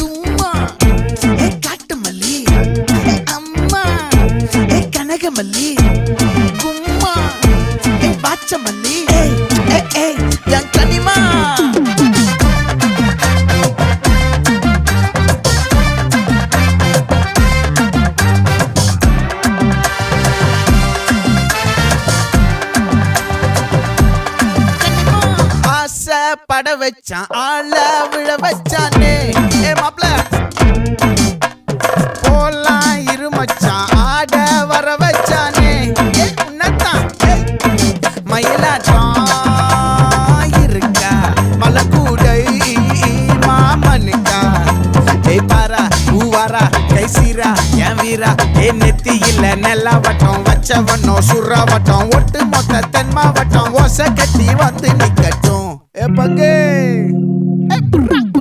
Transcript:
தும்மா. ஏ காட்டு மல்லி ஏ அம்மா. ஏ கனகமல்லி. கும்மா. ஏ பாச்ச மல்லி என் கனிமா. பட வச்சான் ஆள விழ வச்ச போலாம் ஆட வர வச்சானே. ஏ உன்னத்தான் ஏய். மயிலாட்டம் இருக்கா? மலக்கூடை மாமனுக்கா? ஏய் பாரா பூவாரா கை சீரா என் வீரா? ஏ நெத்தி இல்ல நெல்லா வட்டம் வச்சவனோ வட்டம் ஒட்டு மொத்த தென் மாவட்டம் ஓசை கட்டி வந்து நிக்கட்டும். ஏ பங்கே.